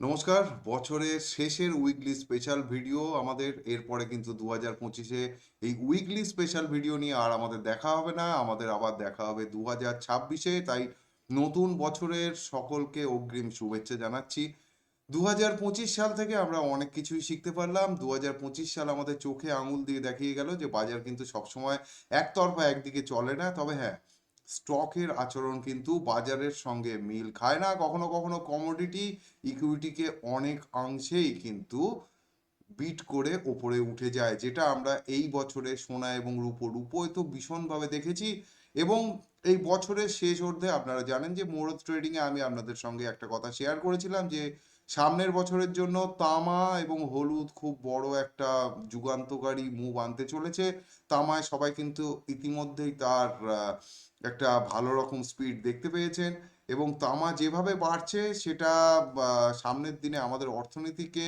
নমস্কার, বছরের শেষের উইকলি স্পেশাল ভিডিও আমাদের, এরপরে কিন্তু দু হাজার পঁচিশে এই উইকলি স্পেশাল ভিডিও নিয়ে আর আমাদের দেখা হবে না, আমাদের আবার দেখা হবে দু হাজার ছাব্বিশে, তাই নতুন বছরের সকলকে অগ্রিম শুভেচ্ছা জানাচ্ছি। দু হাজার পঁচিশ সাল থেকে আমরা অনেক কিছুই শিখতে পারলাম দু হাজার পঁচিশ সাল আমাদের চোখে আঙুল দিয়ে দেখিয়ে গেল যে বাজার কিন্তু সবসময় একতরফা একদিকে চলে না, তবে হ্যাঁ স্টকের আচরণ কিন্তু বাজারের সঙ্গে মিল খায় না। কখনো কখনো কমোডিটি ইকুইটিকে অনেক অংশেই কিন্তু বিট করে ওপরে উঠে যায়, যেটা আমরা এই বছরে সোনা এবং রূপো রূপোয় তো ভীষণভাবে দেখেছি। এবং এই বছরের শেষ অর্ধে আপনারা জানেন যে মোরদ ট্রেডিং এ আমি আপনাদের সঙ্গে একটা কথা শেয়ার করেছিলাম যে সামনের বছরের জন্য তামা এবং হলুদ খুব বড় একটা যুগান্তকারী মুভ আনতে চলেছে। তামায় সবাই কিন্তু ইতিমধ্যেই তার একটা ভালো রকম স্পিড দেখতে পেয়েছেন এবং তামা যেভাবে বাড়ছে সেটা সামনের দিনে আমাদের অর্থনীতিকে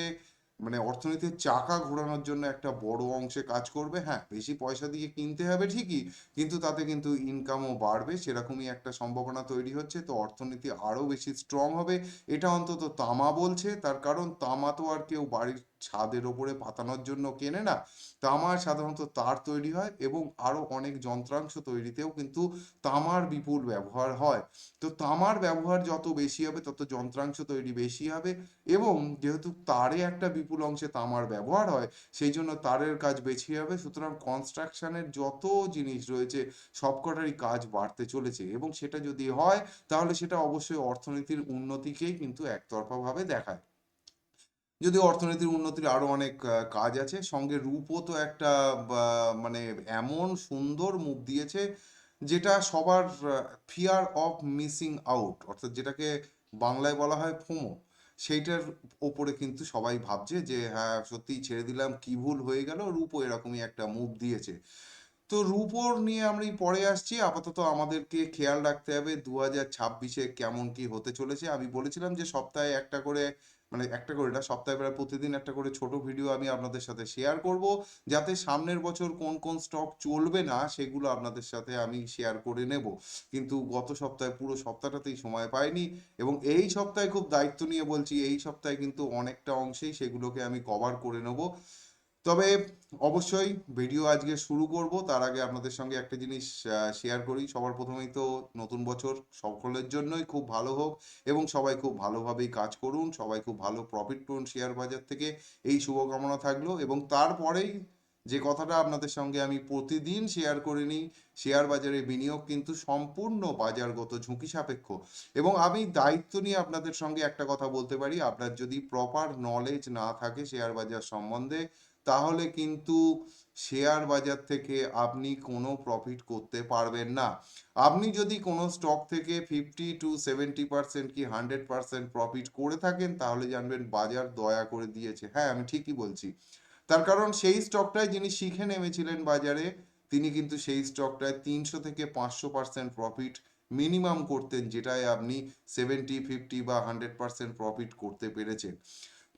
মানে অর্থনীতির চাকা ঘোরানোর জন্য একটা বড় অংশে কাজ করবে। হ্যাঁ বেশি পয়সা দিয়ে কিনতে হবে ঠিকই, কিন্তু তাতে কিন্তু ইনকামও বাড়বে, সেরকমই একটা সম্ভাবনা তৈরি হচ্ছে। তো অর্থনীতি আরও বেশি স্ট্রং হবে। এটা অন্তত তামা বলছে, তার কারণ তামা তো আর কেউ বাড়ির ছাদের ওপরে পাতানোর জন্য কেনে না? তামার সাধারণত তার তৈরি হয় এবং আরও অনেক যন্ত্রাংশ তৈরিতেও কিন্তু তামার বিপুল ব্যবহার হয়। তো তামার ব্যবহার যত বেশি হবে, তত যন্ত্রাংশ তৈরি বেশি হবে এবং যেহেতু তারে একটা বিপুল অংশে তামার ব্যবহার হয়, সেই জন্য তারের কাজ বেশি হবে। সুতরাং কনস্ট্রাকশনের যত জিনিস রয়েছে, সবকটারই কাজ বাড়তে চলেছে এবং সেটা যদি হয়, তাহলে সেটা অবশ্যই অর্থনীতির উন্নতিকেই কিন্তু একতরফা ভাবে দেখায়। যদি অর্থনীতির উন্নতির আরও অনেক কাজ আছে, সঙ্গে রূপও তো একটা মানে এমন সুন্দর মুভ দিয়েছে যেটা সবার ফিয়ার অফ মিসিং আউট অর্থাৎ যেটাকে বাংলায় বলা হয় ফোমো, সেইটার ওপরে কিন্তু সবাই ভাবছে যে হ্যাঁ সত্যিই ছেড়ে দিলাম, কি ভুল হয়ে গেল, রূপও এরকমই একটা মুভ দিয়েছে। তো রূপোর নিয়ে আমরা এই পরে আসছি, আপাতত আমাদেরকে খেয়াল রাখতে হবে, দু হাজার ছাব্বিশে কেমন কি হতে চলেছে। আমি বলেছিলাম যে সপ্তাহে একটা করে মানে একটা করে এটা সপ্তাহে প্রায় প্রতিদিন একটা করে ছোট ভিডিও আমি আপনাদের সাথে শেয়ার করব। যাতে সামনের বছর কোন কোন স্টক চলবে না, সেগুলো আপনাদের সাথে আমি শেয়ার করে নেব। কিন্তু গত সপ্তাহে পুরো সপ্তাহটাতেই সময় পাইনি এবং এই সপ্তাহে খুব দায়িত্ব নিয়ে বলছি, এই সপ্তাহে কিন্তু অনেকটা অংশেই সেগুলোকে আমি কভার করে নেব। তবে অবশ্যই ভিডিও আজকে শুরু করব। তার আগে আপনাদের সঙ্গে একটা জিনিস শেয়ার করি। সবার প্রথমেই তো নতুন বছর সকলের জন্যই খুব ভালো হোক এবং সবাই খুব ভালোভাবেই কাজ করুন, সবাই খুব ভালো প্রফিট করুন শেয়ার বাজার থেকে। এই শুভকামনা থাকল এবং তারপরেই যে কথাটা আপনাদের সঙ্গে আমি প্রতিদিন শেয়ার করে নিই শেয়ার বাজারে বিনিয়োগ কিন্তু সম্পূর্ণ বাজারগত ঝুঁকি সাপেক্ষ। এবং আমি দায়িত্ব নিয়ে আপনাদের সঙ্গে একটা কথা বলতে পারি। আপনার যদি প্রপার নলেজ না থাকে শেয়ার বাজার সম্বন্ধে তাহলে কিন্তু শেয়ার বাজার থেকে আপনি কোনো প্রফিট করতে পারবেন না। আপনি যদি কোনো স্টক থেকে ফিফটি টু সেভেন্টি পার্সেন্ট কি হান্ড্রেড পার্সেন্ট প্রফিট করে থাকেন, তাহলে জানবেন বাজার দয়া করে দিয়েছে। হ্যাঁ আমি ঠিকই বলছি। তার কারণ সেই স্টকটায় যিনি শিখে নেমেছিলেন বাজারে, তিনি কিন্তু সেই স্টকটায় তিনশো থেকে পাঁচশো পার্সেন্ট প্রফিট মিনিমাম করতেন, যেটায় আপনি সেভেন্টি ফিফটি বা হান্ড্রেড পার্সেন্ট প্রফিট করতে পেরেছেন।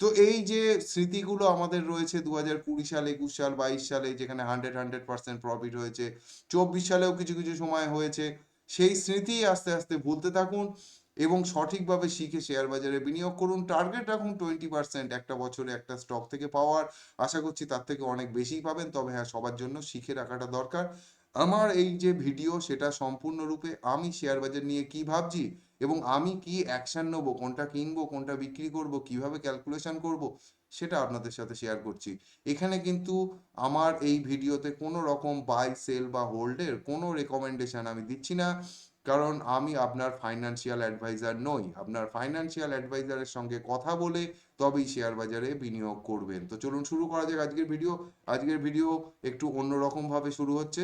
তো এই যে স্মৃতিগুলো আমাদের রয়েছে দু হাজার কুড়ি সাল, একুশ সাল, বাইশ সালে যেখানে হান্ড্রেড হান্ড্রেড পার্সেন্ট প্রফিট হয়েছে, চব্বিশ সালেও কিছু কিছু সময় হয়েছে, সেই স্মৃতি আস্তে আস্তে ভুলতে থাকুন এবং সঠিকভাবে শিখে শেয়ার বাজারে বিনিয়োগ করুন। টার্গেট রাখুন টোয়েন্টি পার্সেন্ট একটা বছরে একটা স্টক থেকে পাওয়ার। আশা করছি তার থেকে অনেক বেশি পাবেন, তবে হ্যাঁ সবার জন্য শিখে রাখাটা দরকার। আমার এই যে ভিডিও সেটা সম্পূর্ণরূপে আমি শেয়ার বাজার নিয়ে কি ভাবছি এবং আমি কি অ্যাকশন নেব, কোনটা কিনবো, কোনটা বিক্রি করব, কীভাবে ক্যালকুলেশন করব, সেটা আপনাদের সাথে শেয়ার করছি। এখানে কিন্তু আমার এই ভিডিওতে কোনো রকম বাই সেল বা হোল্ডের কোনো রেকমেন্ডেশন আমি দিচ্ছি না। কারণ আমি আপনার ফাইন্যান্সিয়াল অ্যাডভাইজার নই। আপনার ফাইন্যান্সিয়াল অ্যাডভাইজারের সঙ্গে কথা বলে তবেই শেয়ার বাজারে বিনিয়োগ করবেন। তো চলুন শুরু করা যাক আজকের ভিডিও। আজকের ভিডিও একটু অন্যরকমভাবে শুরু হচ্ছে।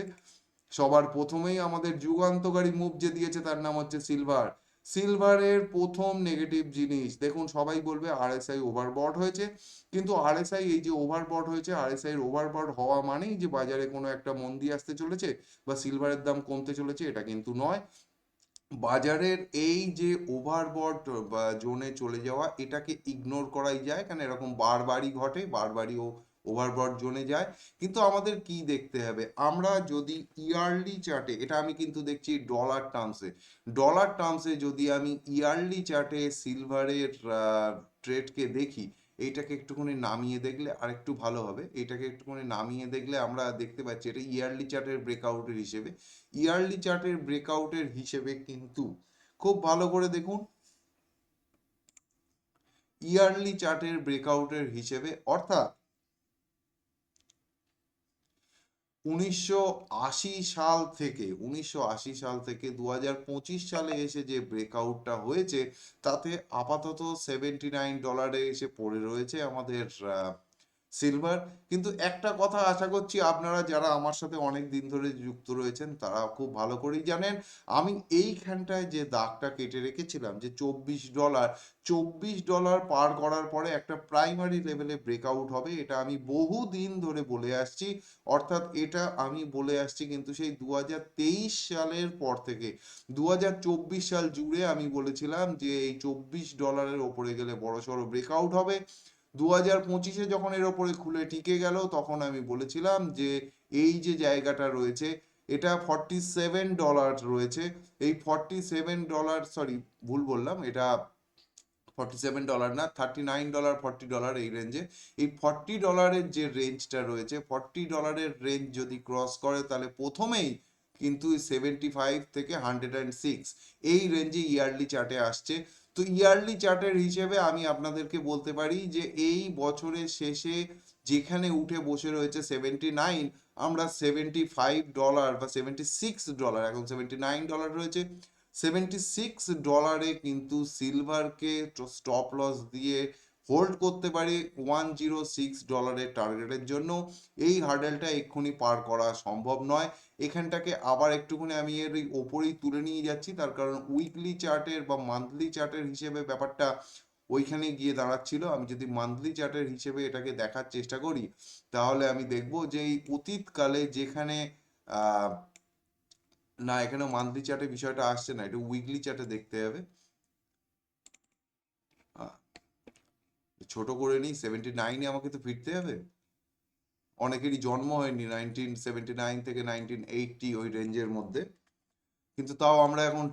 সবার প্রথমেই আমাদের যুগান্তকারী মুভ যে দিয়েছে তার নাম হচ্ছে সিলভার সিলভারের প্রথম নেগেটিভ জিনিস, দেখুন সবাই বলবে আরএসআই ওভারবট হয়েছে, কিন্তু আরএসআই এই যে ওভারবট হয়েছে আর আরএসআই এর ওভারবট হওয়া মানেই যে বাজারে কোনো একটা মন্দি আসতে চলেছে বা সিলভারের দাম কমতে চলেছে, এটা কিন্তু নয়। বাজারের এই যে ওভারবট জোনে চলে যাওয়া, এটাকে ইগনোর করাই যায় কারণ এরকম বারবারই ঘটে, বারবারই ও ওভারবট জোনে যায়। কিন্তু আমাদের কি দেখতে হবে? আমরা যদি ইয়ারলি চার্টে এটা আমি কিন্তু দেখছি ডলার টার্মসে ডলার টার্মসে যদি আমি ইয়ারলি চার্টে সিলভারের ট্রেডকে দেখি, এইটাকে একটুখানি নামিয়ে দেখলে আরেকটু ভালো হবে। এটাকে একটুখানি নামিয়ে দেখলে আমরা দেখতে পাচ্ছি এটা ইয়ারলি চার্টের ব্রেকআউটের হিসেবে। ইয়ারলি চার্টের ব্রেকআউটের হিসেবে কিন্তু খুব ভালো করে দেখুন। ইয়ারলি চার্টের ব্রেকআউটের হিসেবে অর্থাৎ উনিশশো আশি সাল থেকে, উনিশশো আশি সাল থেকে দু হাজার পঁচিশ সালে এসে যে ব্রেকআউটটা হয়েছে, তাতে আপাতত সেভেন্টি নাইন ডলারে এসে পড়ে রয়েছে আমাদের সিলভার কিন্তু একটা কথা আশা করছি আপনারা যারা আমার সাথে অনেক দিন ধরে যুক্ত রয়েছেন, তারা খুব ভালো করেই জানেন, আমি এইখানটায় যে দাগটা কেটে রেখেছিলাম, যে চব্বিশ ডলার চব্বিশ ডলার পার করার পরে একটা প্রাইমারি লেভেলে ব্রেকআউট হবে, এটা আমি বহু দিন ধরে বলে আসছি। অর্থাৎ এটা আমি বলে আসছি কিন্তু সেই দু হাজার তেইশ সালের পর থেকে দু হাজার চব্বিশ সাল জুড়ে আমি বলেছিলাম যে এই চব্বিশ ডলারের ওপরে গেলে বড়সড় ব্রেকআউট হবে। দু হাজার পঁচিশে যখন এর ওপরে খুলে টিকে গেল, তখন আমি বলেছিলাম যে এই যে জায়গাটা রয়েছে, এটা ফর্টি সেভেন ডলার রয়েছে। এই ফর্টি সেভেন ডলার সরি ভুল বললাম, এটা ফর্টি সেভেন ডলার না thirty nine dollar forty dollar এই রেঞ্জে এই ফর্টি ডলারের যে রেঞ্জটা রয়েছে ফর্টি ডলারের রেঞ্জ যদি ক্রস করে, তাহলে প্রথমেই কিন্তু সেভেন্টি ফাইভ থেকে হান্ড্রেড অ্যান্ড সিক্স এই রেঞ্জে ইয়ারলি চার্টে আসছে। তো ইয়ারলি চার্টের হিসেবে আমি আপনাদেরকে বলতে পারি যে এই বছরের শেষে যেখানে উঠে বসে রয়েছে সেভেন্টি নাইন আমরা সেভেন্টি ফাইভ ডলার বা সেভেন্টি সিক্স ডলার এখন সেভেন্টি নাইন ডলার রয়েছে। সেভেন্টি সিক্স ডলারে কিন্তু সিলভারকে স্টপ লস দিয়ে হোল্ড করতে পারি ওয়ান জিরো সিক্স ডলারের টার্গেটের জন্য। এই হার্ডেলটা এক্ষুনি পার করা সম্ভব নয়। এখানটাকে আবার একটুখানি আমি এর ওপরেই তুলে নিয়ে যাচ্ছি। তার কারণ উইকলি চার্টের বা মান্থলি চার্টের হিসেবে ব্যাপারটা ওইখানে গিয়ে দাঁড়াচ্ছিল। আমি যদি মান্থলি চার্টের হিসেবে এটাকে দেখার চেষ্টা করি, তাহলে আমি দেখব যে এই অতীতকালে যেখানে না এখানে মান্থলি চার্টে বিষয়টা আসছে না, এটা উইকলি চার্টে দেখতে হবে। ছোট করে নিই সেভেন্টি নাইনে আমাকে তো ফিরতে হবে। অনেকেরই জন্ম হয়নি নাইনটিন সেভেন্টি নাইন থেকে নাইনটিন এইটটি ওই রেঞ্জের মধ্যে। কিন্তু তাও আমরা এখন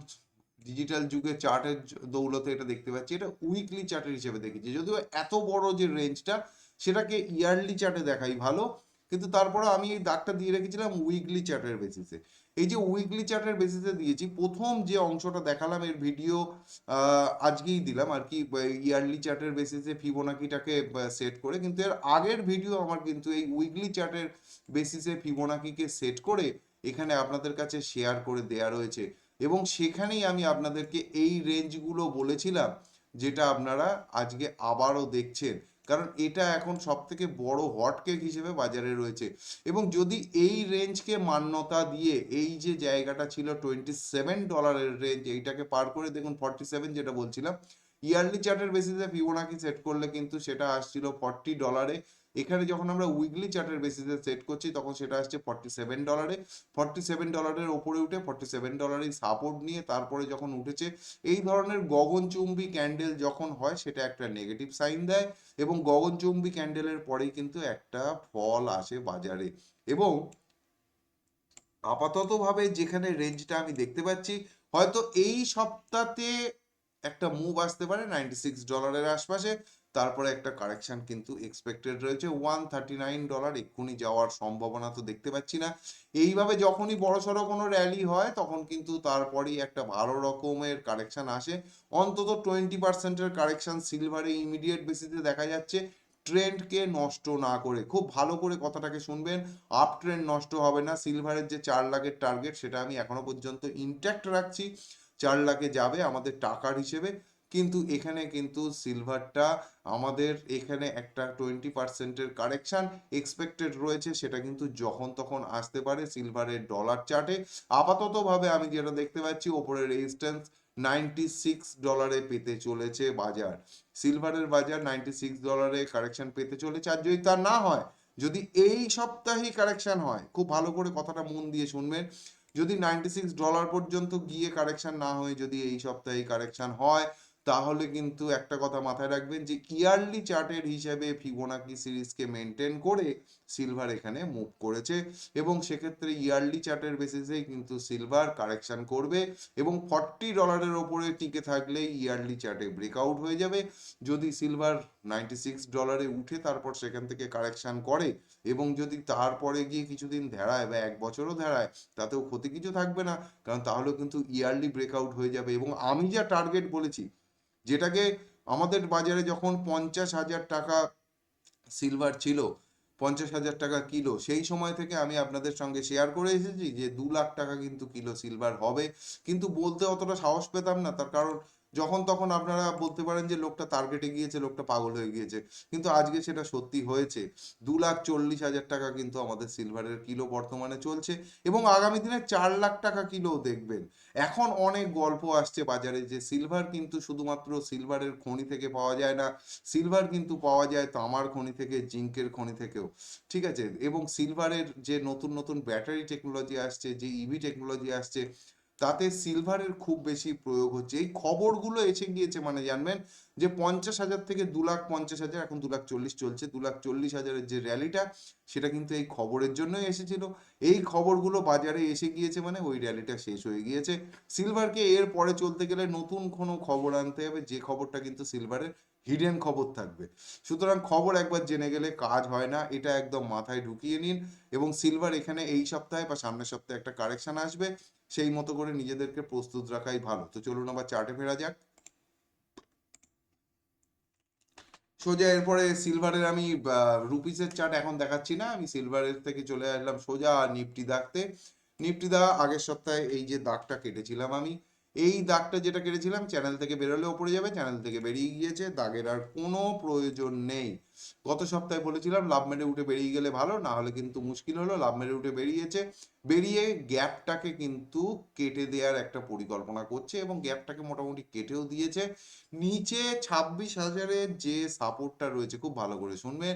ডিজিটাল যুগে চার্টের দৌলতে এটা দেখতে পাচ্ছি। এটা উইকলি চার্টের হিসেবে দেখেছি। যদিও এত বড় যে রেঞ্জটা সেটাকে ইয়ারলি চার্টে দেখাই ভালো। কিন্তু তারপরে আমি এই দাগটা দিয়ে রেখেছিলাম উইকলি চার্টের বেসিসে এই যে উইকলি চার্টের বেসিসে দিয়েছি, প্রথম যে অংশটা দেখালাম, এর ভিডিও আজকেই দিলাম আর কি ইয়ারলি চার্টের বেসিসে ফিবোনাকিটাকে সেট করে, কিন্তু এর আগের ভিডিও আমার কিন্তু এই উইকলি চার্টের বেসিসে ফিবোনাকিকে সেট করে এখানে আপনাদের কাছে শেয়ার করে দেয়া রয়েছে। এবং সেখানেই আমি আপনাদেরকে এই রেঞ্জগুলো বলেছিলাম, যেটা আপনারা আজকে আবারও দেখছেন। কারণ এটা এখন সব থেকে বড় হটকেক হিসেবে বাজারে রয়েছে। এবং যদি এই রেঞ্জকে মান্যতা দিয়ে এই যে জায়গাটা ছিল টোয়েন্টি সেভেন ডলারের রেঞ্জ এইটাকে পার করে দেখুন ফর্টি সেভেন যেটা বলছিলাম ইয়ারলি চার্টের বেসিসে ফিবোনাকি সেট করলে কিন্তু সেটা আসছিল ফর্টি ডলারে এখানে যখন আমরা উইকলি চার্টের বেসিসে সেট করছি, তখন সেটা আসছে ফর্টি সেভেন ডলারে ফর্টি সেভেন ডলারের ওপরে উঠে ফর্টি সেভেন ডলারের সাপোর্ট নিয়ে তারপরে যখন উঠেছে, এই ধরনের গগনচুম্বী ক্যান্ডেল যখন হয়, সেটা একটা নেগেটিভ সাইন দেয় এবং গগনচুম্বী ক্যান্ডেলের পরেই কিন্তু একটা ফল আসে বাজারে। এবং আপাততভাবে যেখানে রেঞ্জটা আমি দেখতে পাচ্ছি, হয়তো এই সপ্তাহে একটা মুভ আসতে পারে নাইনটি সিক্স ডলারের আশপাশে। তারপরে একটা কারেকশন কিন্তু এক্সপেক্টেড রয়েছে। ওয়ান থার্টি নাইন ডলার এক্ষুনি যাওয়ার সম্ভাবনা তো দেখতে পাচ্ছি না। এইভাবে যখনই বড়সড় কোনো র্যালি হয়, তখন কিন্তু তারপরেই একটা ভালো রকমের কারেকশন আসে। অন্তত টোয়েন্টি পার্সেন্টের কারেকশন সিলভারে ইমিডিয়েট বেসিসে দেখা যাচ্ছে। ট্রেন্ডকে নষ্ট না করে, খুব ভালো করে কথাটাকে শুনবেন। আপ ট্রেন্ড নষ্ট হবে না। সিলভারের যে চার লাখের টার্গেট সেটা আমি এখনও পর্যন্ত ইনট্যাক্ট রাখছি। চার লাখে যাবে আমাদের টাকার হিসেবে। কিন্তু এখানে কিন্তু সিলভারটা আমাদের এখানে একটা টোয়েন্টি পার্সেন্টের কারেকশন এক্সপেক্টেড রয়েছে, সেটা কিন্তু যখন তখন আসতে পারে সিলভারের ডলার চার্টে আপাততভাবে আমি যেটা দেখতে পাচ্ছি ওপরে রেজিস্ট্যান্স নাইনটি সিক্স ডলারে পেতে চলেছে বাজার। সিলভারের বাজার নাইনটি সিক্স ডলারে কারেকশন পেতে চলেছে। আর যদি তা না হয়, যদি এই সপ্তাহেই কারেকশন হয়, খুব ভালো করে কথাটা মন দিয়ে শুনবেন, যদি নাইনটি সিক্স ডলার পর্যন্ত গিয়ে কারেকশন না হয়, যদি এই সপ্তাহে কারেকশন হয় তাহলে কিন্তু একটা কথা মাথায় রাখবেন যে ইয়ারলি চার্টের হিসাবে ফিবোনাকি সিরিজকে মেনটেন করে সিলভার এখানে মুভ করেছে এবং সেক্ষেত্রে ইয়ারলি চার্টের বেসিসেই কিন্তু সিলভার কারেকশন করবে এবং ফর্টি ডলারের ওপরে টিকে থাকলে ইয়ারলি চার্টে ব্রেকআউট হয়ে যাবে। যদি সিলভার নাইনটি সিক্স ডলারে উঠে তারপর সেখান থেকে কারেকশন করে এবং যদি তারপরে গিয়ে কিছুদিন ধারায় বা এক বছরও ধারায় তাতেও ক্ষতি কিছু থাকবে না। কারণ তাহলেও কিন্তু ইয়ারলি ব্রেকআউট হয়ে যাবে এবং আমি যা টার্গেট বলেছি যেটাকে আমাদের বাজারে যখন পঞ্চাশ হাজার টাকা সিলভার ছিল, পঞ্চাশ হাজার টাকা কিলো, সেই সময় থেকে আমি আপনাদের সঙ্গে শেয়ার করে এসেছি যে দু লাখ টাকা কিন্তু কিলো সিলভার হবে। কিন্তু বলতে অতটা সাহস পেতাম না, তার কারণ যখন তখন আপনারা বলতে পারেন যে লোকটা টার্গেটে গিয়েছে, লোকটা পাগল হয়ে গিয়েছে। কিন্তু আজকে সেটা সত্যি হয়েছে। দু লাখ চল্লিশ হাজার টাকা কিন্তু আমাদের সিলভারের কিলো বর্তমানে চলছে এবং আগামী দিনে চার লাখ টাকা কিলো দেখবেন। এখন অনেক গল্প আসছে বাজারে যে সিলভার কিন্তু শুধুমাত্র সিলভারের খনি থেকে পাওয়া যায় না। সিলভার কিন্তু পাওয়া যায় তামার খনি থেকে, জিঙ্কের খনি থেকেও। ঠিক আছে? এবং সিলভারের যে নতুন নতুন ব্যাটারি টেকনোলজি আসছে, যে ইভি টেকনোলজি আসছে তাতে সিলভারের খুব বেশি প্রয়োগ হচ্ছে। এই খবরগুলো এসে গিয়েছে মানে জানবেন যে পঞ্চাশ হাজার থেকে দু লাখ পঞ্চাশ হাজার, এখন দু লাখ চল্লিশ চলছে, দু লাখ চল্লিশ হাজারের যে র্যালিটা সেটা কিন্তু এই খবরের জন্যই এসেছিল। এই খবরগুলো বাজারে এসে গিয়েছে মানে ওই র্যালিটা শেষ হয়ে গিয়েছে। সিলভারকে এর পরে চলতে গেলে নতুন কোনো খবর আনতে হবে, যে খবরটা কিন্তু সিলভারের হিডেন খবর থাকবে। সুতরাং খবর একবার জেনে গেলে কাজ হয় না, এটা একদম মাথায় ঢুকিয়ে নিন এবং সিলভার এখানে এই সপ্তাহে বা সামনের সপ্তাহে একটা কারেকশন আসবে, সেই মতো করে নিজেদেরকে প্রস্তুত রাখাই ভালো। তো চলুন আবার চার্টে ফেরা যাক। সোজা এরপরে সিলভারের আমি রুপিসের চার্ট এখন দেখাচ্ছি না, আমি সিলভারের থেকে চলে আসলাম সোজা নিফটি দাগতে। নিফটি দা আগের সপ্তাহে এই যে দাগটা কেটেছিলাম আমি এই দাগটা যেটা কেটেছিলাম চ্যানেল থেকে বেরোলে ওপরে যাবে চ্যানেল থেকে বেরিয়ে গিয়েছে, দাগের আর কোনো প্রয়োজন নেই। গত সপ্তাহে বলেছিলাম, লাভ মেরে উঠে বেরিয়ে গেলে ভালো, না হলে কিন্তু মুশকিল হলো, লাভ মেরে উঠে বেরিয়েছে। বেরিয়ে গ্যাপটাকে কিন্তু কেটে দেওয়ার একটা পরিকল্পনা করছে এবং গ্যাপটাকে মোটামুটি কেটেও দিয়েছে। নিচে ছাব্বিশ হাজারের যে সাপোর্টটা রয়েছে, খুব ভালো করে শুনবে,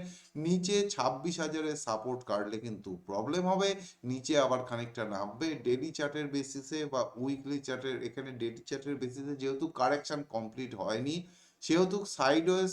নিচে ছাব্বিশ হাজারের সাপোর্ট কাটলে কিন্তু প্রবলেম হবে। নিচে আবার খানিকটা নামবে। ডেলি চার্টের বেসিসে বা উইকলি চার্টের এখানে ডেলি চার্টের বেসিসে যেহেতু কারেকশন কমপ্লিট হয়নি, সেহেতু সাইডওয়েজ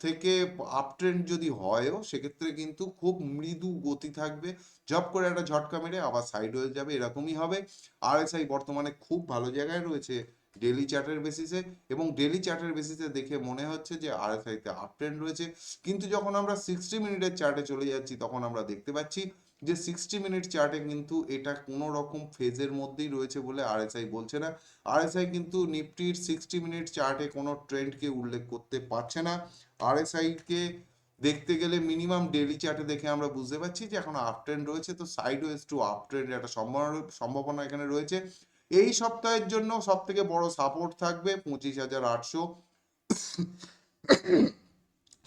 থেকে আপ ট্রেন্ড যদি হয়ও, সেক্ষেত্রে কিন্তু খুব মৃদু গতি থাকবে। জব করে একটা ঝটকা মেরে আবার সাইড হয়ে যাবে, এরকমই হবে। আর আরএসআই বর্তমানে খুব ভালো জায়গায় রয়েছে ডেলি চার্টের বেসিসে এবং ডেলি চার্টের বেসিসে দেখে মনে হচ্ছে যে আরএসআইতে আপ ট্রেন্ড রয়েছে। কিন্তু যখন আমরা সিক্সটি মিনিটের চার্টে চলে যাচ্ছি, তখন আমরা দেখতে পাচ্ছি যে সিক্সটি মিনিট চার্টে কিন্তু এটা কোনো রকম ফেজের মধ্যেই রয়েছে বলে আর আরএসআই বলছে না। আর আরএসআই কিন্তু নিফটির সিক্সটি মিনিট চার্টে কোনো ট্রেন্ডকে উল্লেখ করতে পারছে না। আরএসআই কে দেখতে গেলে মিনিমাম ডেলি চার্টে দেখে আমরা বুঝতে পারছি যে এখন আপ ট্রেন্ড রয়েছে। তো sideways to up trend একটা সম্ভাবনা এখানে রয়েছে। এই সপ্তাহের জন্য সব থেকে বড় সাপোর্ট থাকবে পঁচিশ হাজার আটশো।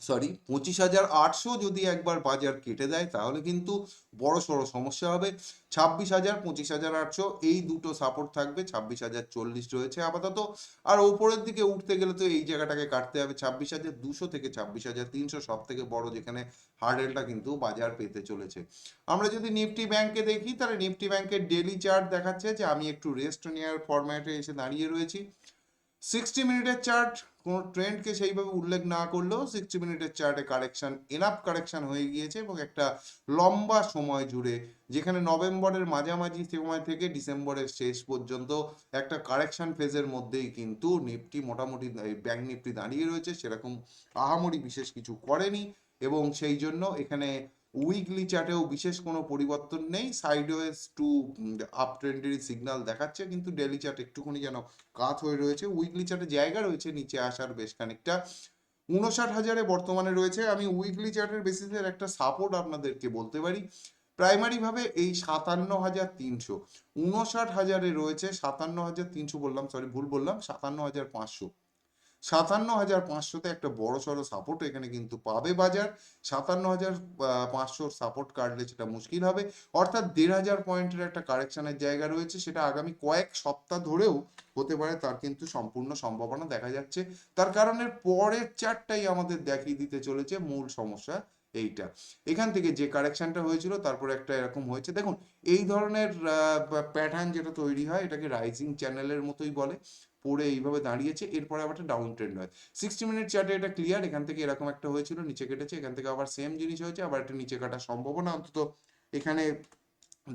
সরি পঁচিশ হাজার আটশো যদি একবার বাজার কেটে দেয়, তাহলে কিন্তু বড় সড়ো সমস্যা হবে। ছাব্বিশ হাজার, পঁচিশ হাজার আটশো, এই দুটো সাপোর্ট থাকবে। ছাব্বিশ হাজার চল্লিশ রয়েছে আপাতত। আর ওপরের দিকে উঠতে গেলে তো এই জায়গাটাকে কাটতে হবে। ছাব্বিশ হাজার দুশো থেকে ছাব্বিশ হাজার তিনশো সব থেকে বড় যেখানে হার্ডেলটা কিন্তু বাজার পেতে চলেছে। আমরা যদি নিফটি ব্যাংকে দেখি, তাহলে নিফটি ব্যাংকের ডেলি চার্ট দেখাচ্ছে যে আমি একটু রেস্ট নেওয়ার ফরম্যাটে এসে দাঁড়িয়ে রয়েছি। সিক্সটি মিনিটের চার্ট কোনো ট্রেন্ডকে সেইভাবে উল্লেখ না করলেও সিক্সটি মিনিটের চার্টে কারেকশন এনাফ কারেকশন হয়ে গিয়েছে এবং একটা লম্বা সময় জুড়ে, যেখানে নভেম্বরের মাঝামাঝি সময় থেকে ডিসেম্বরের শেষ পর্যন্ত একটা কারেকশন ফেজের মধ্যেই কিন্তু নিফটি মোটামুটি ব্যাংক নিফটি দাঁড়িয়ে রয়েছে, সেরকম আহামরি বিশেষ কিছু করেনি এবং সেই জন্য এখানে উইকলি চার্টেও বিশেষ কোনো পরিবর্তন নেই। সাইডওয়েজ টু আপ ট্রেন্ডেরই সিগন্যাল দেখাচ্ছে, কিন্তু ডেলি চার্ট একটুখানি যেন কাত হয়ে রয়েছে। উইকলি চার্টে জায়গা রয়েছে, নিচে আসার বেশ খানিকটা। উনষাট হাজারে বর্তমানে রয়েছে। আমি উইকলি চার্টের বেসিসের একটা সাপোর্ট আপনাদেরকে বলতে পারি। প্রাইমারি ভাবে এই সাতান্ন হাজার তিনশো। উনষাট হাজারে রয়েছে সাতান্ন হাজার তিনশো বললাম সরি ভুল বললাম, সাতান্ন হাজার পাঁচশো। সাতান্ন হাজার পাঁচশোতে একটা বড় সড়ো সাপোর্ট এখানে কিন্তু পাবে বাজার। সাতান্ন হাজার পাঁচশোর সাপোর্ট কাটলে সেটা মুশকিল হবে। অর্থাৎ দেড় হাজার পয়েন্টের একটা কারেকশনের জায়গা রয়েছে, সেটা আগামী কয়েক সপ্তাহ ধরেও হতে পারে, তার কিন্তু সম্পূর্ণ সম্ভাবনা দেখা যাচ্ছে। তার কারণে পরের চারটাই আমাদের দেখিয়ে দিতে চলেছে মূল সমস্যা এইটা। এখান থেকে যে কারেকশনটা হয়েছিল, তারপর একটা এরকম হয়েছে। দেখুন, এই ধরনের প্যাটার্ন যেটা তৈরি হয়, এটাকে রাইজিং চ্যানেলের মতোই বলে। পড়ে এইভাবে দাঁড়িয়েছে, এরপরে আবার একটা ডাউন ট্রেন্ড হয়। সিক্সটি মিনিট চার্টে এটা ক্লিয়ার এখান থেকে এরকম একটা হয়েছিল, নিচে কেটেছে, এখান থেকে আবার সেম জিনিস হয়েছে, আবার একটা নিচে কাটার সম্ভাবনা। অন্তত এখানে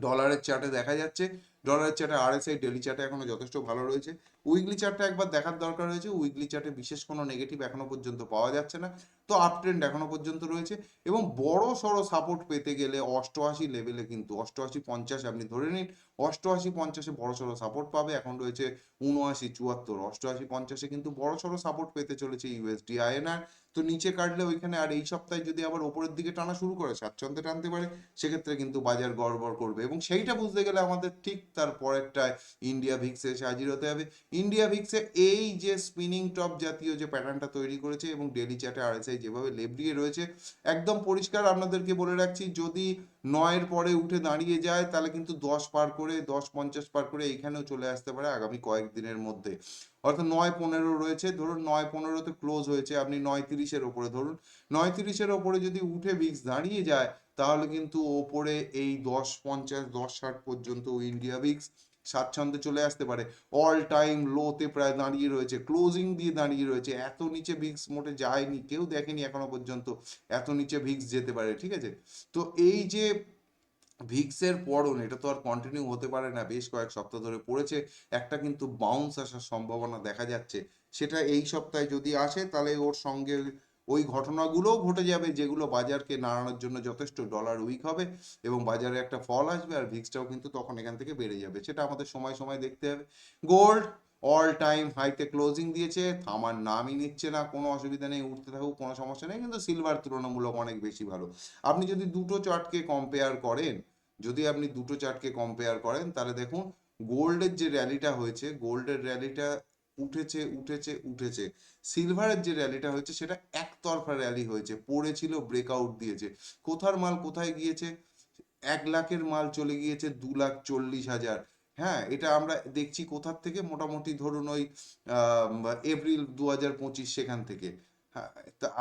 ডলারের চার্টে দেখা যাচ্ছে। ডলারের চার্টে আরএসআই ডেলি চার্টে এখনও যথেষ্ট ভালো রয়েছে। উইকলি চার্টটা একবার দেখার দরকার রয়েছে। উইকলি চার্টে বিশেষ কোনো নেগেটিভ এখনও পর্যন্ত পাওয়া যাচ্ছে না। তো আপ ট্রেন্ড এখনও পর্যন্ত রয়েছে এবং বড় সড়ো সাপোর্ট পেতে গেলে অষ্টআশি লেভেলে কিন্তু অষ্টআশি পঞ্চাশ আপনি ধরে নিন, অষ্টআশি পঞ্চাশে বড় সড়ো সাপোর্ট পাবে। এখন রয়েছে উনআশি চুয়াত্তর, অষ্টআশি পঞ্চাশে কিন্তু বড় সড়ো সাপোর্ট পেতে চলেছে ইউএসডি আইএনআর তো নিচে কাটলে ওইখানে আর এই সপ্তাহে যদি আবার ওপরের দিকে টানা শুরু করে, স্বাচ্ছন্দ্যে টানতে পারে, সেক্ষেত্রে কিন্তু বাজার গড়বড় করবে। এবং সেইটা বুঝতে গেলে আমাদের ঠিক তার পরেরটায় ইন্ডিয়া ভিক্সে এসে হাজির হতে হবে। ইন্ডিয়া ভিক্সে এই যে স্পিনিং টপ জাতীয় যে প্যাটার্নটা তৈরি করেছে এবং ডেলি চার্টে আরএসআই যেভাবে লেবড়িয়ে রয়েছে, একদম পরিষ্কার আপনাদেরকে বলে রাখছি, যদি নয়ের পরে উঠে দাঁড়িয়ে যায়, তাহলে কিন্তু দশ পার করে, দশ পঞ্চাশ পার করে এখানেও চলে আসতে পারে আগামী কয়েকদিনের মধ্যে। অর্থাৎ নয় পনেরো রয়েছে, ধরুন নয় পনেরোতে ক্লোজ হয়েছে, আপনি নয় তিরিশের ওপরে ধরুন। নয় তিরিশের ওপরে যদি উঠে বিক্স দাঁড়িয়ে যায়, তাহলে কিন্তু ওপরে এই দশ পঞ্চাশ, দশ ষাট পর্যন্ত ইন্ডিয়া ভিক্স স্বাচ্ছন্দ্যে চলে আসতে পারে। অল টাইম লোতে প্রায় দাঁড়িয়ে রয়েছে। ক্লোজিং দিয়ে দাঁড়িয়ে রয়েছে। এত নিচে ভিক্স মোটে যায়নি, কেউ দেখেনি এখনও পর্যন্ত এত নিচে ভিক্স যেতে পারে, ঠিক আছে? তো এই যে ভিক্সের পড়ন, এটা তো আর কন্টিনিউ হতে পারে না, বেশ কয়েক সপ্তাহ ধরে পড়েছে। একটা কিন্তু বাউন্স আসার সম্ভাবনা দেখা যাচ্ছে। সেটা এই সপ্তাহে যদি আসে, তাহলে ওর সঙ্গে ওই ঘটনাগুলোও ঘটে যাবে যেগুলো বাজারকে নাড়ানোর জন্য যথেষ্ট ডলার উইক হবে এবং বাজারে একটা ফল আসবে আর ভিক্সটাও কিন্তু তখন এখান থেকে বেড়ে যাবে। সেটা আমাদের সময় সময় দেখতে হবে। গোল্ড অল টাইম হাইতে ক্লোজিং দিয়েছে, থামার নামই নিচ্ছে না, কোনো অসুবিধা নেই, উঠতে থাকুক, কোনো সমস্যা নেই, কিন্তু সিলভার তুলনামূলক অনেক বেশি ভালো। আপনি যদি দুটো চার্টকে কম্পেয়ার করেন, যদি আপনি দুটো চার্টকে কম্পেয়ার করেন, তাহলে দেখুন গোল্ডের যে র্যালিটা হয়েছে গোল্ডের র্যালিটা উঠেছে উঠেছে উঠেছে। সিলভারের যে র্যালিটা হয়েছে, সেটা একতরফা র্যালি হয়েছে। পড়েছিল ব্রেকআউট দিয়েছে। কোথার মাল কোথায় গিয়েছে? এক লাখের মাল চলে গিয়েছে দু লাখ চল্লিশ হাজার। হ্যাঁ এটা আমরা দেখছি কোথার থেকে? মোটামুটি ধরুন ওই এপ্রিল দু হাজার পঁচিশ সেখান থেকে। হ্যাঁ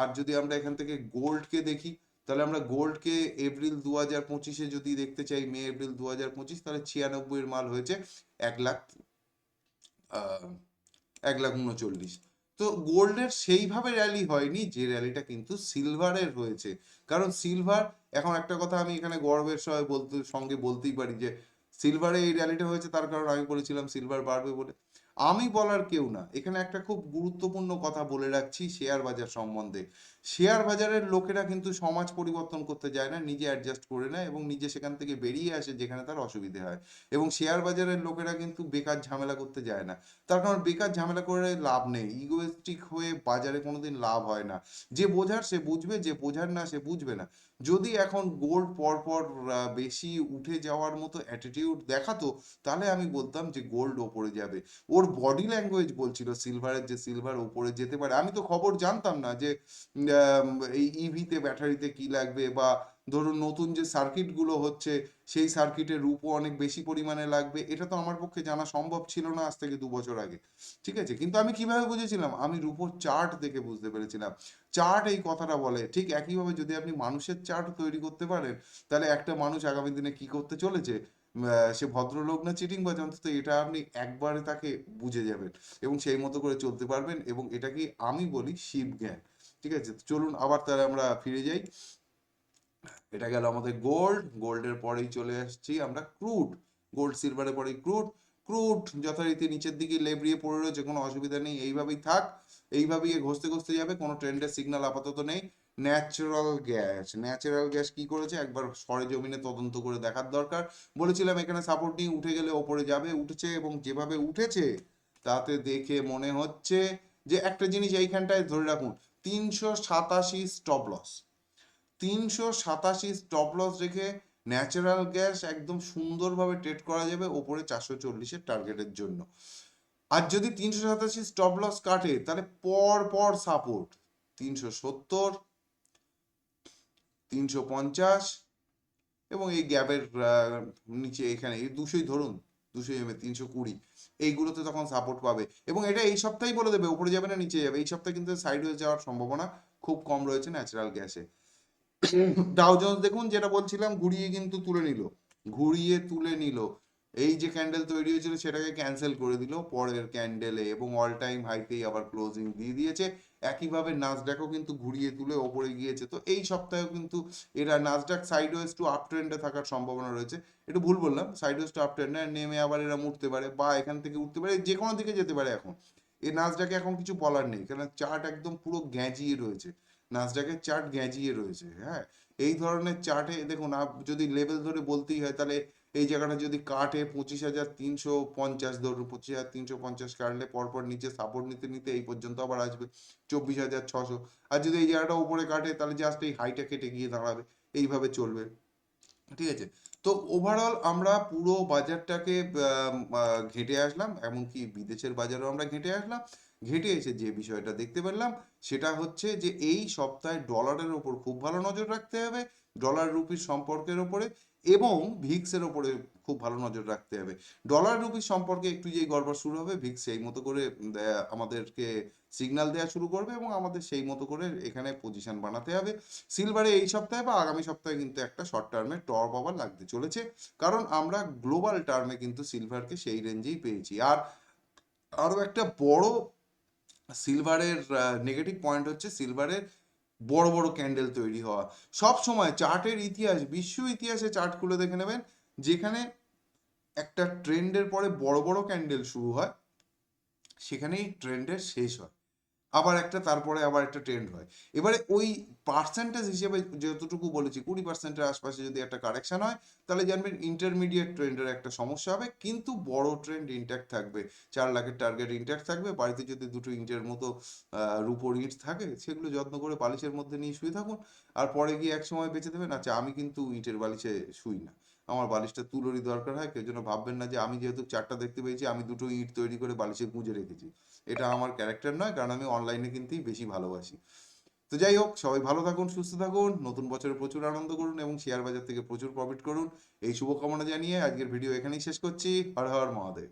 আর যদি আমরা এখান থেকে গোল্ডকে দেখি, তাহলে আমরা গোল্ডকে এপ্রিল দু হাজার পঁচিশে যদি দেখতে চাই মে এপ্রিল দু হাজার পঁচিশ, তাহলে ছিয়ানব্বই এর মাল হয়েছে এক লাখ এক লাখ উনচল্লিশ। তো গোল্ডের সেইভাবে র্যালি হয়নি, যে র্যালিটা কিন্তু সিলভারের হয়েছে। কারণ সিলভার এখন একটা কথা আমি এখানে গর্বের সময় বলতে, সঙ্গে বলতেই পারি যে সিলভারে এই র্যালিটা হয়েছে, তার কারণ আমি বলেছিলাম সিলভার বাড়বে বলে। আমি বলার কেউ না। এখানে একটা খুব গুরুত্বপূর্ণ কথা বলে রাখছি শেয়ার বাজার সম্বন্ধে। শেয়ার বাজারের লোকেরা কিন্তু সমাজ পরিবর্তন করতে যায় না, নিজে অ্যাডজাস্ট করে নেয় এবং নিজে সেখান থেকে বেরিয়ে আসে যেখানে তার অসুবিধে হয়। এবং শেয়ার বাজারের লোকেরা কিন্তু বেকার ঝামেলা করতে যায় না। তার কারণ বেকার ঝামেলা করে লাভ নেই। ইগোয়েস্টিক হয়ে বাজারে কোনোদিন লাভ হয় না। যে বোঝার সে বুঝবে, যে বোঝার না সে বুঝবে না। যদি এখন গোল্ড পরপর বেশি উঠে যাওয়ার মতো অ্যাটিটিউড দেখাতো, তাহলে আমি বলতাম যে গোল্ড ওপরে যাবে। ওর বডি ল্যাঙ্গুয়েজ বলছিল সিলভারের যে সিলভার ওপরে যেতে পারে। আমি তো খবর জানতাম না যে এই ইভিতে ব্যাটারিতে কি লাগবে? বা ধরুন নতুন যে সার্কিটগুলো হচ্ছে, সেই সার্কিটের রূপও অনেক বেশি পরিমাণে লাগবে। এটা তো আমার পক্ষে জানা সম্ভব ছিল না আজ থেকে দু বছর আগে। ঠিক আছে? কিন্তু আমি কীভাবে বুঝেছিলাম? আমি রূপোর চার্ট দেখে বুঝতে পেরেছিলাম। চার্ট এই কথাটা বলে, ঠিক একইভাবে যদি আপনি মানুষের চার্ট তৈরি করতে পারেন, তাহলে একটা মানুষ আগামী দিনে কি করতে চলেছে? সে ভদ্রলোক না চিটিং বাজ অন্তত এটা আপনি একবারে তাকে বুঝে যাবেন এবং সেই মতো করে চলতে পারবেন এবং এটাকে আমি বলি শিব জ্ঞান ঠিক আছে? চলুন আবার তাহলে আমরা ফিরে যাই। এটা গেল আমাদের গোল্ড গোল্ডের পরেই চলে আসছি আমরা ক্রুড গোল্ড সিলভারের পরেই ক্রুড ক্রুড যথারীতি নিচের দিকে লেবড়িয়ে পড়ে রয়েছে, কোনো অসুবিধা নেই, এইভাবেই থাক। এইভাবেই ঘষতে ঘষতে যাবে, কোনো ট্রেন্ডের সিগন্যাল আপাতত নেই। ন্যাচারাল গ্যাস ন্যাচারাল গ্যাস কি করেছে? একবার সরেজমিনে তদন্ত করে দেখার দরকার। বলেছিলাম এখানে সাপোর্ট নিয়ে উঠে গেলে ওপরে যাবে, উঠেছে এবং যেভাবে উঠেছে, তাতে দেখে মনে হচ্ছে যে একটা জিনিস এইখানটায় ধরে রাখুন তিনশো সাতাশি স্টপ লস তিনশো সাতাশি স্টপ লস রেখে ন্যাচারাল গ্যাস একদম সুন্দরভাবে ট্রেড করা যাবে ওপরে চারশো চল্লিশের টার্গেটের জন্য। আর যদি তিনশো সাতাশি স্টপ লস কাটে, তাহলে পর পর সাপোর্ট তিনশো সত্তর, তিনশো পঞ্চাশ এবং এই গ্যাপের নিচে এখানে, এই দুশোই ধরুন। দুশো এমএ তিনশো কুড়ি এইগুলোতে তখন সাপোর্ট পাবে। এবং এটা এই সপ্তাহেই বলে দেবে উপরে যাবে না নিচে যাবে। এই সপ্তাহে কিন্তু সাইড হয়ে যাওয়ার সম্ভাবনা খুব কম রয়েছে ন্যাচারাল গ্যাসে জোন্স দেখুন যেটা বলছিলাম ঘুরিয়ে কিন্তু তুলে নিল। ঘুরিয়ে তুলে নিল। এই যে ক্যান্ডেল তৈরি হয়েছিল সেটাকে ক্যান্সেল করে দিল। পরের ক্যান্ডেলে এবং অল টাইম হাইতেই আবার ক্লোজিং দিয়ে দিয়েছে। একইভাবে নাসডাকও কিন্তু ঘুরিয়ে তুলে ওপরে গিয়েছে। তো এই সপ্তাহেও কিন্তু এরা নাসডাক সাইডওয়েজ টু আপ ট্রেন্ডে থাকার সম্ভাবনা রয়েছে। একটু ভুল বললাম সাইডওয়েজ টু আপ ট্রেন্ডে নেমে আবার এরা উঠতে পারে বা এখান থেকে উঠতে পারে, যে কোনো দিকে যেতে পারে এখন। এই নাসডাকে এখন কিছু বলার নেই কারণ চার্ট একদম পুরো গ্যাঁজিয়ে রয়েছে। নাসডাকের চার্ট গ্যাঁজিয়ে রয়েছে হ্যাঁ? এই ধরনের চার্টে দেখুন যদি লেভেল ধরে বলতেই হয়, তাহলে এই জায়গাটা যদি কাটে পঁচিশ হাজার তিনশো পঞ্চাশ, ধরুন পঁচিশ হাজার তিনশো পঞ্চাশ কাটলে পরপর নিচে সাপোর্ট নিতে নিতে এই পর্যন্ত আবার আসবে চব্বিশ হাজার ছশো। আর যদি এই জায়গাটা উপরে কাটে তাহলে জাস্ট এই হাইটা কেটে গিয়ে দাঁড়াবে। এইভাবে চলবে। ঠিক আছে? তো ওভারঅল আমরা পুরো বাজারটাকে ঘেঁটে আসলাম। এমনকি বিদেশের বাজারেও আমরা ঘেঁটে আসলাম। ঘেঁটে এসে যে বিষয়টা দেখতে পেলাম, সেটা হচ্ছে যে এই সপ্তাহে ডলারের ওপর খুব ভালো নজর রাখতে হবে, ডলার রুপির সম্পর্কের ওপরে এবং ভিক্সের ওপরে খুব ভালো নজর রাখতে হবে। ডলার রুপির সম্পর্কে একটু যেই গড়বড় শুরু হবে, ভিক্স সেই মতো করে আমাদেরকে সিগন্যাল দেওয়া শুরু করবে এবং আমাদের সেই মতো করে এখানে পজিশন বানাতে হবে। সিলভারে এই সপ্তাহে বা আগামী সপ্তাহে কিন্তু একটা শর্ট টার্মে টপ আবার লাগতে চলেছে, কারণ আমরা গ্লোবাল টার্মে কিন্তু সিলভারকে সেই রেঞ্জেই পেয়েছি। আর আরও একটা বড় সিলভারের নেগেটিভ পয়েন্ট হচ্ছে সিলভারের বড় বড় ক্যান্ডেল তৈরি হওয়া। সব সময় চার্টের ইতিহাস, বিশ্ব ইতিহাসে চার্ট খুলে দেখে নেবেন, যেখানে একটা ট্রেন্ডের পরে বড় বড় ক্যান্ডেল শুরু হয়, সেখানেই ট্রেন্ডের শেষ হয়। আবার একটা, তারপরে আবার একটা ট্রেন্ড হয়। এবারে ওই পার্সেন্টেজ হিসেবে যতটুকু বলেছি, কুড়ি পার্সেন্টের আশপাশে যদি একটা কারেকশন হয়, তাহলে জানবেন ইন্টারমিডিয়েট ট্রেন্ডের একটা সমস্যা হবে, কিন্তু বড় ট্রেন্ড ইন্ট্যাক্ট থাকবে। চার লাখের টার্গেট ইন্ট্যাক্ট থাকবে, বাড়িতে যদি দুটো ইঞ্চের মতো রুপোর ইট থাকে, সেগুলো যত্ন করে বালিশের মধ্যে নিয়ে শুয়ে থাকুন, আর পরে গিয়ে এক সময় বেঁচে দেবেন। আচ্ছা আমি কিন্তু ইটের বালিশে শুই না। আমার বালিশটা তুলোরই দরকার হয়, কেউ যেন ভাববেন না যে আমি যেহেতু চারটা দেখতে পেয়েছি, আমি দুটো ইট তৈরি করে বালিশে গুঁজে রেখেছি। এটা আমার ক্যারেক্টার নয়, কারণ আমি অনলাইনে কিনতেই বেশি ভালোবাসি। তো যাই হোক, সবাই ভালো থাকুন, সুস্থ থাকুন, নতুন বছরে প্রচুর আনন্দ করুন এবং শেয়ার বাজার থেকে প্রচুর প্রফিট করুন। এই শুভকামনা জানিয়ে আজকের ভিডিও এখানেই শেষ করছি। হর হর মহাদেব।